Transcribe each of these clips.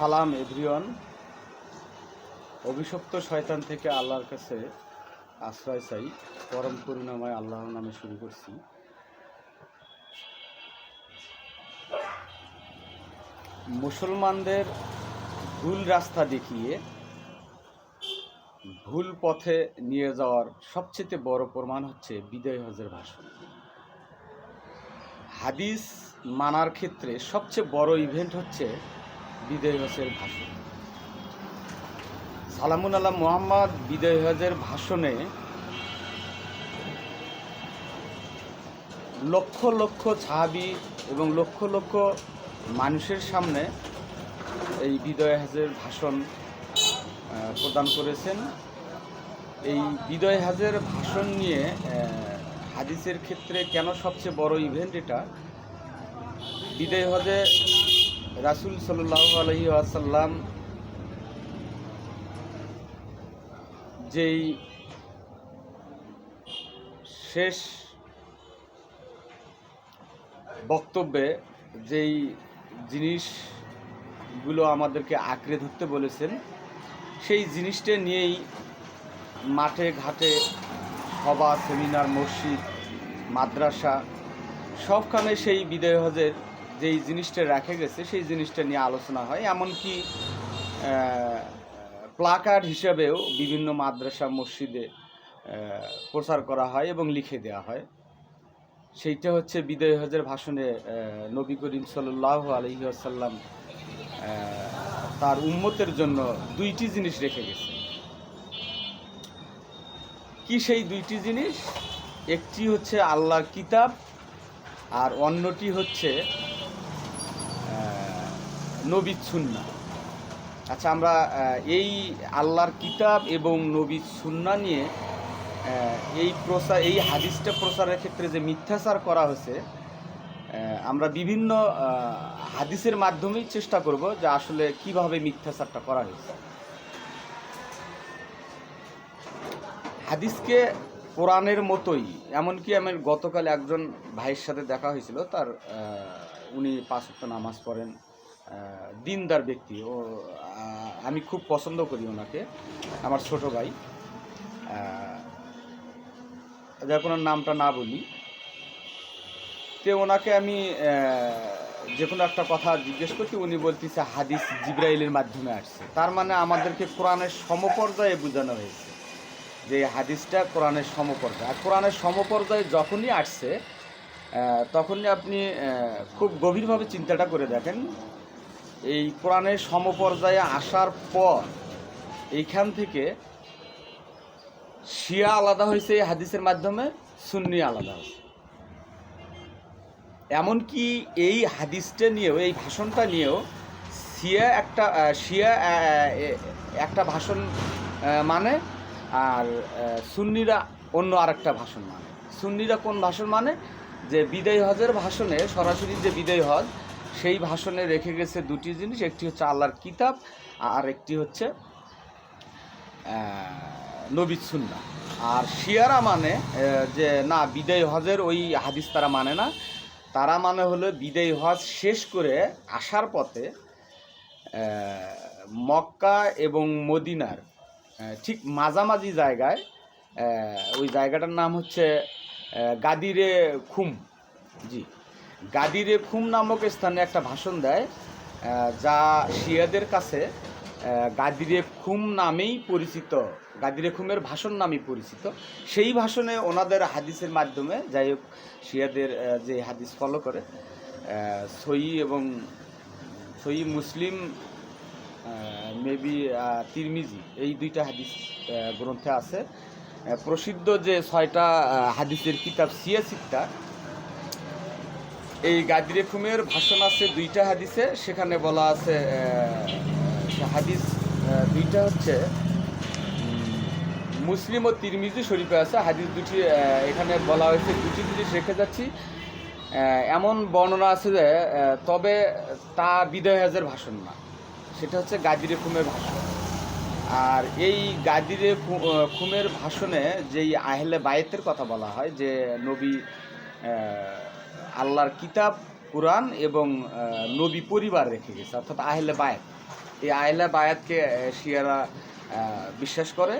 সালাম, এভরিওয়ান। অভিশপ্ত শয়তান থেকে আল্লাহর কাছে আশ্রয় চাই। পরম করুণাময় আল্লাহর নামে শুরু করছি। মুসলমানদের ভুল রাস্তা দেখিয়ে ভুল পথে নিয়ে যাওয়ার সবচেয়ে বড় প্রমাণ হচ্ছে বিদায় হজের ভাষণ। হাদিস মানার ক্ষেত্রে সবচেয়ে বড় ইভেন্ট হচ্ছে বিদায় হজের ভাষণ। সালামুন আল্লাহ মোহাম্মদ, বিদায় হজের ভাষণে লক্ষ লক্ষ ছাহাবি এবং লক্ষ লক্ষ মানুষের সামনে এই বিদয় হাজের ভাষণ প্রদান করেছেন। এই বিদয় হাজের ভাষণ নিয়ে হাদিসের ক্ষেত্রে কেন সবচেয়ে বড় ইভেন্ট এটা? বিদয় হজে রাসুল আসাল্লাম যেই শেষ বক্তব্যে যেই জিনিসগুলো আমাদেরকে আঁকড়ে ধরতে বলেছেন, সেই জিনিসটা নিয়েই মাঠে ঘাটে সভা, সেমিনার, মসজিদ, মাদ্রাসা, সবখানে সেই বিদায় হজের যেই জিনিসটা রেখে গেছে, সেই জিনিসটা নিয়ে আলোচনা হয়। এমনকি প্লাকার্ড হিসাবেও বিভিন্ন মাদ্রাসা মসজিদে প্রচার করা হয় এবং লিখে দেওয়া হয়। সেইটা হচ্ছে বিদয় হজের ভাষণে নবী করিম সাল্লাহ আলহি আসাল্লাম তার উম্মতের জন্য দুইটি জিনিস রেখে গেছে। কি সেই দুইটি জিনিস? একটি হচ্ছে আল্লাহর কিতাব, আর অন্যটি হচ্ছে নবী সুন্না আচ্ছা আমরা এই আল্লাহর কিতাব এবং নবী সুন্না নিয়ে এই প্রচার এই হাদিসটা প্রচারের ক্ষেত্রে যে মিথ্যাচার করা হয়েছে আমরা বিভিন্ন হাদিসের মাধ্যমেই চেষ্টা করব যে আসলে কীভাবে মিথ্যাচারটা করা হয়েছে। হাদিসকে কোরআনের মতোই, এমনকি আমার গতকাল একজন ভাইয়ের সাথে দেখা হয়েছিল, তার উনি পাঁচ নামাজ পড়েন। দিনদার ব্যক্তি। ও আমি খুব পছন্দ করি ওনাকে, আমার ছোট ভাই। যার কোনো নামটা না বলি। তে ওনাকে আমি যে কোনো একটা কথা জিজ্ঞেস করছি, উনি বলতেছে, হাদিস জিব্রাইলের মাধ্যমে আসছে। তার মানে আমাদেরকে কোরআনের সমপর্যায়ে বোঝানো হয়েছে যে হাদিসটা কোরআনের সমপর্যায়ে। আর কোরআনের সমপর্যায়ে যখনই আসছে তখনই আপনি খুব গভীরভাবে চিন্তাটা করে দেখেন। এই কোরআনের সমপর্যায়ে আসার পর এইখান থেকে শিয়া আলাদা হয়েছে, এই হাদিসের মাধ্যমে সুন্নি আলাদা হয়েছে। এমনকি এই হাদিসটা নিয়েও, এই ভাষণটা নিয়েও শিয়া একটা শিয়া একটা ভাষণ মানে আর সুন্নিরা অন্য আরেকটা ভাষণ মানে। সুন্নিরা কোন ভাষণ মানে? যে বিদায় হজের ভাষণে সরাসরি যে বিদায় হজ সেই ভাষণে রেখে গেছে দুটি জিনিস, একটি হচ্ছে আল্লাহর কিতাব আর একটি হচ্ছে নবী সুন্না আর শিয়ারা মানে যে না, বিদায় হজের ওই হাদিস তারা মানে না। তারা মানে হলো বিদায় হজ শেষ করে আসার পথে মক্কা এবং মদিনার ঠিক মাঝামাঝি জায়গায় ওই জায়গাটার নাম হচ্ছে গাদিরে খুম। জি। গাদিরে খুম নামক স্থানে একটা ভাষণ দেয় যা শিয়াদের কাছে গাদিরে খুম নামেই পরিচিত, গাদিরে খুমের ভাষণ নামেই পরিচিত। সেই ভাষণে ওনাদের হাদিসের মাধ্যমে, যাই হোক, শিয়াদের যে হাদিস ফলো করে সই এবং সই মুসলিম মেবি তিরমিজি, এই দুইটা হাদিস গ্রন্থে আছে। প্রসিদ্ধ যে ছয়টা হাদিসের কিতাব সিয়াসিকটা এই গাদিরে খুমের ভাষণ আছে দুইটা হাদিসে, সেখানে বলা আছে হাদিস দুইটা হচ্ছে মুসলিম ও তিরমিজি শরীফে আছে, হাদিস দুটি এখানে বলা হয়েছে দুটি জিনিস রেখে যাচ্ছি। এমন বর্ণনা আছে যে তবে তা বিদয় হাজের ভাষণ না, সেটা হচ্ছে গাদিরে খুমের ভাষণ। আর এই গাদিরে খুমের ভাষণে যেই আহলে বায়েতের কথা বলা হয়, যে নবী আল্লাহর কিতাব কোরআন এবং নবী পরিবার রেখে গেছে অর্থাৎ আহলে বায়েত। এই আহলা বায়াতকে শিয়ারা বিশ্বাস করে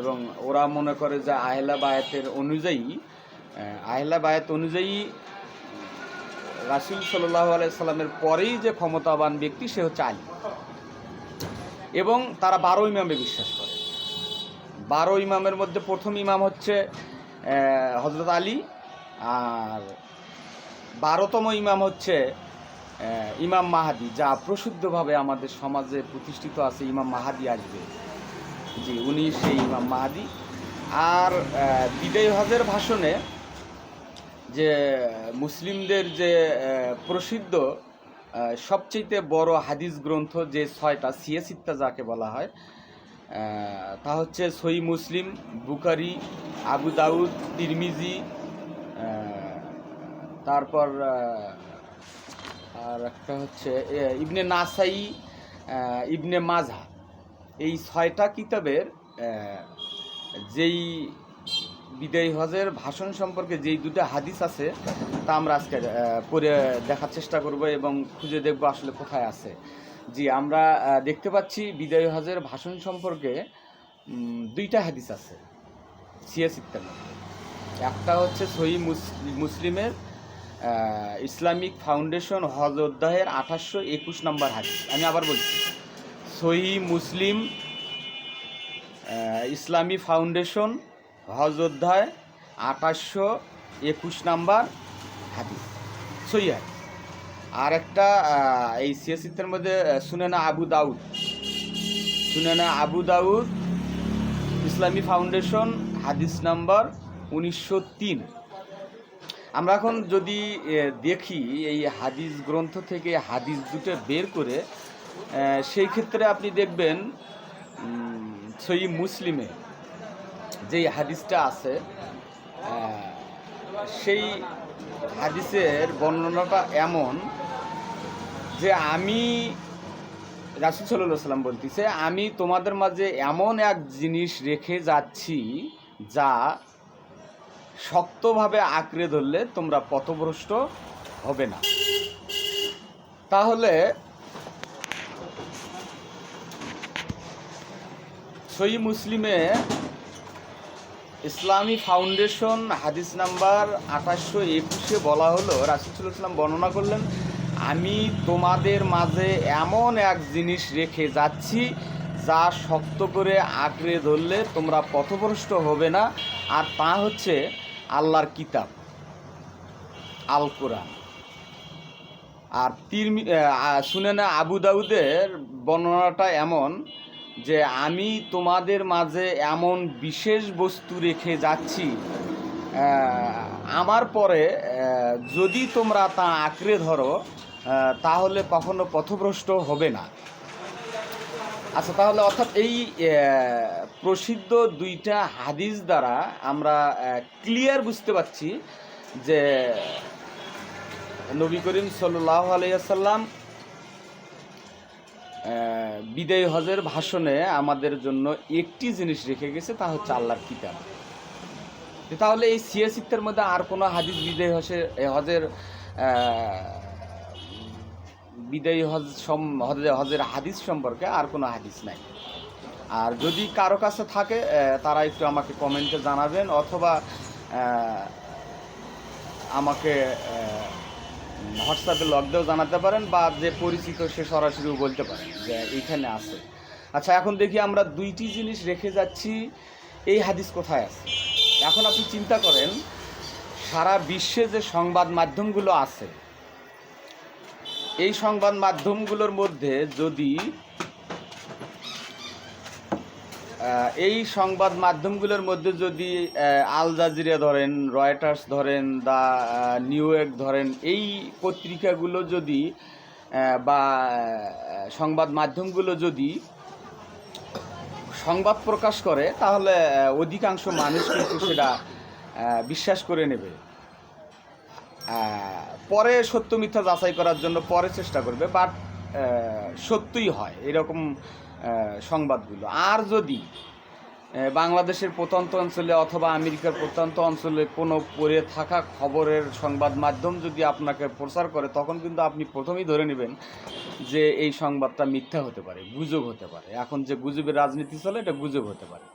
এবং ওরা মনে করে যে আহলা বায়াতের অনুযায়ী আহ, আহলা বায়াত অনুযায়ী রাসুল সাল্লাহ আলাইসাল্লামের পরেই যে ক্ষমতাবান ব্যক্তি সে হচ্ছে আলী। এবং তারা বারো ইমামে বিশ্বাস করে। বারো ইমামের মধ্যে প্রথম ইমাম হচ্ছে হজরত আলী আর বারোতম ইমাম হচ্ছে ইমাম মাহাদি, যা প্রসিদ্ধভাবে আমাদের সমাজে প্রতিষ্ঠিত আছে, ইমাম মাহাদি আসবে। জি, উনি সেই ইমাম মাহাদি। আর বিদায় হজের ভাষণে যে মুসলিমদের যে প্রসিদ্ধ সবচেয়ে বড় হাদিস গ্রন্থ যে ছয়টা সিয়াসিত্তা যাকে বলা হয় তা হচ্ছে সই মুসলিম বুকারি আবু দাউদ, তিরমিজি তারপর আর একটা হচ্ছে ইবনে নাসাই ইবনে মাজা এই ছয়টা কিতাবের যেই বিদায়ী হজের ভাষণ সম্পর্কে যেই দুটো হাদিস আছে, তা আমরা আজকে পড়ে দেখার চেষ্টা করব এবং খুঁজে দেখব আসলে কোথায় আছে। জি, আমরা দেখতে পাচ্ছি বিদায়ী হজের ভাষণ সম্পর্কে দুইটা হাদিস আছে সিয়াসিত্তার একটা হচ্ছে সহি মুসলিমের ইসলামিক ফাউন্ডেশন হজ অধ্যায়ের আঠাশশো একুশ নম্বর হাদিস। আমি আবার বলছি, সহি মুসলিম ইসলামী ফাউন্ডেশন হজ অধ্যায় আঠাশশো একুশ নাম্বার হাদিস। সহি আর একটা এই সিয়াসিতের মধ্যে সুনেনা আবু দাউদ। সুনেনা আবু দাউদ ইসলামী ফাউন্ডেশন হাদিস নাম্বার উনিশশো তিন। আমরা এখন যদি দেখি এই হাদিস গ্রন্থ থেকে হাদিস দুটো বের করে সেই ক্ষেত্রে আপনি দেখবেন সই মুসলিমে যেই হাদিসটা আছে সেই হাদিসের বর্ণনাটা এমন যে আমি রাসুল সাল্লাহ সাল্লাম বলতেছে, আমি তোমাদের মাঝে এমন এক জিনিস রেখে যাচ্ছি যা শক্তভাবে আঁকড়ে ধরলে তোমরা পথভ্রষ্ট হবে না। তাহলে সই মুসলিমে ইসলামী ফাউন্ডেশন হাদিস নাম্বার আঠাশশো একুশে বলা হলো, রাসুলুল্লাহ ইসলাম বর্ণনা করলেন, আমি তোমাদের মাঝে এমন এক জিনিস রেখে যাচ্ছি যা শক্ত করে আঁকড়ে ধরলে তোমরা পথভ্রষ্ট হবে না, আর তা হচ্ছে আল্লাহর কিতাব আল কোরআন আর তিরমি শুনে না আবু দাউদের বর্ণনাটা এমন যে আমি তোমাদের মাঝে এমন বিশেষ বস্তু রেখে যাচ্ছি আমার পরে যদি তোমরা তা আঁকড়ে ধরো তাহলে কখনো পথভ্রষ্ট হবে না। আচ্ছা তাহলে অর্থাৎ এই প্রসিদ্ধ দুইটা হাদিস দ্বারা আমরা ক্লিয়ার বুঝতে পারছি যে নবী করিম সাল্লাহ আলাইসাল্লাম বিদায় হজের ভাষণে আমাদের জন্য একটি জিনিস রেখে গেছে, তা হচ্ছে আল্লাহর কিতাব। তাহলে এই সিয়াসিত্বের মধ্যে আর কোনো হাদিস বিদায় হজের হজের বিদায়ী হজ সম হজে- হজের হাদিস সম্পর্কে আর কোনো হাদিস নাই। আর যদি কারও কাছে থাকে তারা একটু আমাকে কমেন্টে জানাবেন, অথবা আমাকে হোয়াটসঅ্যাপে লগ দিয়েও জানাতে পারেন, বা যে পরিচিত সে সরাসরিও বলতে পারেন যে এইখানে আছে। আচ্ছা এখন দেখি আমরা দুইটি জিনিস রেখে যাচ্ছি, এই হাদিস কোথায় আছে? এখন আপনি চিন্তা করেন, সারা বিশ্বে যে সংবাদ মাধ্যমগুলো আছে এই সংবাদ মাধ্যমগুলোর মধ্যে যদি এই সংবাদ মাধ্যমগুলোর মধ্যে যদি আল জাজিরা ধরেন, রয়টার্স ধরেন দা নিউ ইয়র্ক ধরেন, এই পত্রিকাগুলো যদি বা সংবাদ মাধ্যমগুলো যদি সংবাদ প্রকাশ করে, তাহলে অধিকাংশ মানুষ কিন্তু সেটা বিশ্বাস করে নেবে। পরে সত্য মিথ্যা যাচাই করার জন্য পরে চেষ্টা করবে বাট সত্যই হয় এরকম সংবাদগুলো। আর যদি বাংলাদেশের প্রত্যন্ত অঞ্চলে অথবা আমেরিকার প্রত্যন্ত অঞ্চলে কোনো পড়ে থাকা খবরের সংবাদ মাধ্যম যদি আপনাকে প্রচার করে, তখন কিন্তু আপনি প্রথমেই ধরে নেবেন যে এই সংবাদটা মিথ্যা হতে পারে, গুজব হতে পারে। এখন যে গুজবের রাজনীতি চলে, এটা গুজব হতে পারে।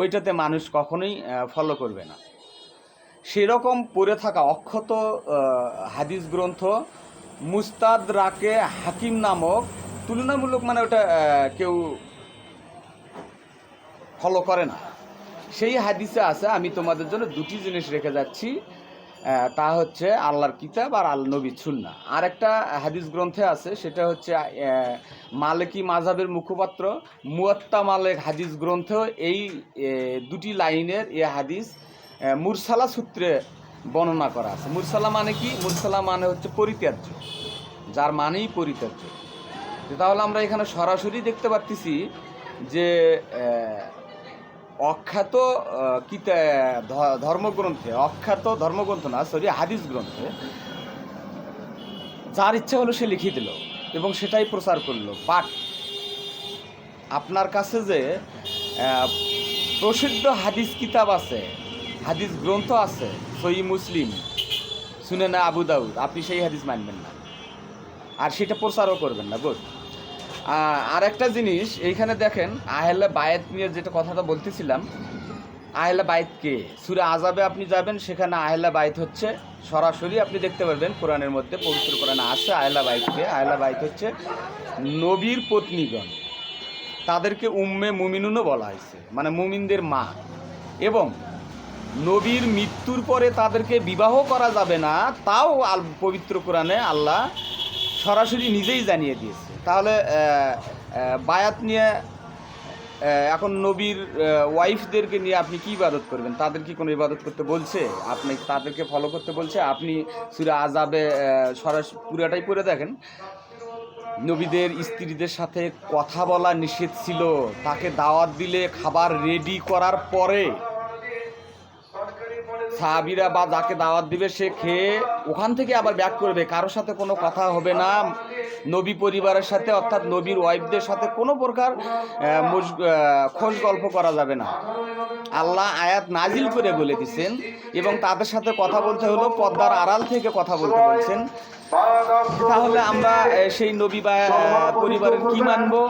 ওইটাতে মানুষ কখনোই ফলো করবে না। সেরকম পড়ে থাকা অক্ষত হাদিস গ্রন্থ মুস্তাদ রাকে হাকিম নামক, তুলনামূলক মানে ওটা কেউ ফলো করে না। সেই হাদিসে আছে, আমি তোমাদের জন্য দুটি জিনিস রেখে যাচ্ছি। তা হচ্ছে আল্লাহর কিতাব আর আল নবী সুন্না আর একটা হাদিস গ্রন্থে আছে, সেটা হচ্ছে মালিকি মাঝাবের মুখপাত্র মুয়াত্তা মালেক হাদিস গ্রন্থ এই দুটি লাইনের এ হাদিস মুরসালা সূত্রে বর্ণনা করা আছে। মুরসালা মানে কি? মুরসালা মানে হচ্ছে পরিত্যাজ্য। যার মানেই পরিত্যাজ্য। তাহলে আমরা এখানে সরাসরি দেখতে পাচ্ছি যে অখ্যাত কিতা ধর্মগ্রন্থে, অখ্যাত ধর্মগ্রন্থ না সরি হাদিস গ্রন্থে যার ইচ্ছা হলো সে লিখে দিল এবং সেটাই প্রচার করল। বাট আপনার কাছে যে প্রসিদ্ধ হাদিস কিতাব আছে হাদিস গ্রন্থ আছে সই মুসলিম। শুনে না আবু দাউদ, আপনি সেই হাদিস মানবেন না। আর সেটা প্রচারও করবেন না গুড আর একটা জিনিস, এইখানে দেখেন আহেলা বায়েত নিয়ে যেটা কথাটা বলতেছিলাম, আহেলা বায়েত কে? সুরে আজাবে আপনি যাবেন, সেখানে আহেলা বায়েত হচ্ছে, সরাসরি আপনি দেখতে পারবেন, কোরআনের মধ্যে পবিত্র কোরআনে আছে, আহেলা বায়েতকে আহেলা বায়েত হচ্ছে নবীর পত্নীগণ। তাদেরকে উম্মে মুমিনুনও বলা হয়েছে মানে মুমিনদের মা। এবং নবীর মৃত্যুর পরে তাদেরকে বিবাহ করা যাবে না, তাও আল, পবিত্র কোরআনে আল্লাহ সরাসরি নিজেই জানিয়ে দিয়েছে। তাহলে বায়াত নিয়ে এখন নবীর ওয়াইফদেরকে নিয়ে আপনি কি ইবাদত করবেন? তাদের কি কোনো ইবাদত করতে বলছে? আপনি তাদেরকে ফলো করতে বলছে? আপনি সুরা আজাবে সরাসরি পুরাটাই পড়ে দেখেন। নবীদের স্ত্রীদের সাথে কথা বলা নিষেধ ছিল। তাকে দাওয়াত দিলে খাবার রেডি করার পরে সাহাবিরা বা যাকে দাওয়াত দিবে সে খেয়ে ওখান থেকে আবার ব্যাক করবে। কারোর সাথে কোনো কথা হবে না। নবী পরিবারের সাথে অর্থাৎ নবীর ওয়াইফদের সাথে কোনো প্রকার খোঁজ গল্প করা যাবে না। আল্লাহ আয়াত নাজিল করে বলে দিচ্ছেন এবং তাদের সাথে কথা বলতে হলো, পদ্মার আড়াল থেকে কথা বলতে বলছেন। তাহলে আমরা সেই নবী বা পরিবারের কি মানবো?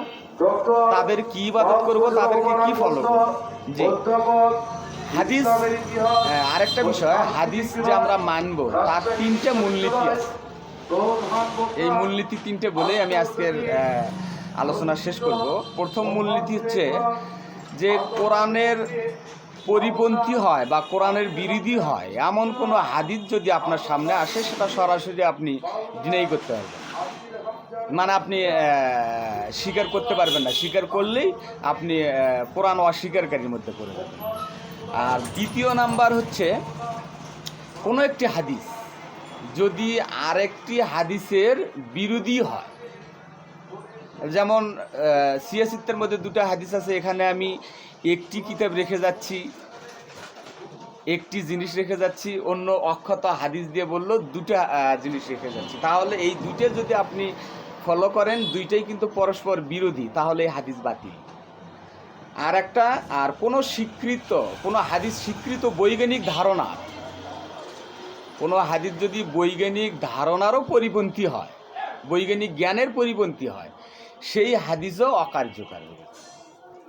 তাদের কি ইবাদত করব? তাদেরকে কি ফলো করব? যে হাদিস হ্যাঁ, আরেকটা বিষয় হাদিস যে আমরা মানব তার তিনটে মূলনীতি আছে। এই মূলনীতি তিনটে বলেই আমি আজকের আলোচনা শেষ করব। প্রথম মূলনীতি হচ্ছে যে কোরআনের পরিপন্থী হয় বা কোরআনের বিরোধী হয় এমন কোনো হাদিস যদি আপনার সামনে আসে সেটা সরাসরি আপনি ডিনাই করতে পারবেন। মানে আপনি স্বীকার করতে পারবেন না। স্বীকার করলেই আপনি কোরআন অস্বীকারীর মধ্যে পড়ে যাবেন। আর দ্বিতীয় নাম্বার হচ্ছে কোনো একটি হাদিস যদি আরেকটি হাদিসের বিরোধী হয়। যেমন সিয়াসিত্তের মধ্যে দুটো হাদিস আছে, এখানে আমি একটি কিতাব রেখে যাচ্ছি, একটি জিনিস রেখে যাচ্ছি, অন্য অক্ষত হাদিস দিয়ে বলল দুটা জিনিস রেখে যাচ্ছি। তাহলে এই দুইটা যদি আপনি ফলো করেন, দুইটাই কিন্তু পরস্পর বিরোধী, তাহলে এই হাদিস বাতিল। আর একটা, আর কোনো স্বীকৃত, কোনো হাদিস স্বীকৃত বৈজ্ঞানিক ধারণা, কোনো হাদিস যদি বৈজ্ঞানিক ধারণারও পরিপন্থী হয়, বৈজ্ঞানিক জ্ঞানের পরিপন্থী হয়, সেই হাদিসও অকার্যকারী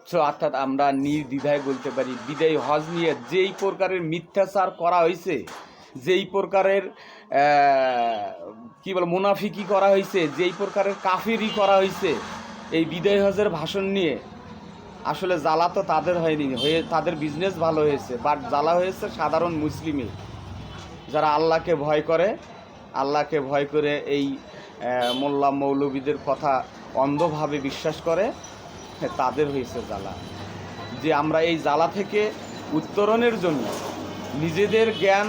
সো অর্থাৎ আমরা নির্দ্বিধায় বলতে পারি, বিদায়ী হজ নিয়ে যেই প্রকারের মিথ্যাচার করা হয়েছে, যেই প্রকারের কি বল, মুনাফিকি করা হয়েছে, যেই প্রকারের কাফেরি করা হয়েছে, এই বিদায় হজের ভাষণ নিয়ে আসলে জ্বালা তো তাদের হয়নি, হয়ে তাদের বিজনেস ভালো হয়েছে বাট জ্বালা হয়েছে সাধারণ মুসলিমে। যারা আল্লাহকে ভয় করে, আল্লাহকে ভয় করে এই মোল্লা মৌলবীদের কথা অন্ধভাবে বিশ্বাস করে তাদের হয়েছে জ্বালা। যে আমরা এই জ্বালা থেকে উত্তরণের জন্য নিজেদের জ্ঞান,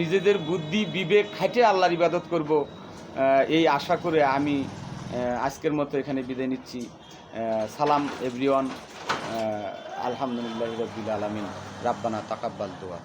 নিজেদের বুদ্ধি, বিবেক খাটে আল্লাহর ইবাদত করব এই আশা করে আমি আজকের মতো এখানে বিদায় নিচ্ছি। সালাম এভরিওয়ান আলহামদুলিল্লাহ রবিল আলমিন। রাব্বানা তাকাব্বাল দোয়া।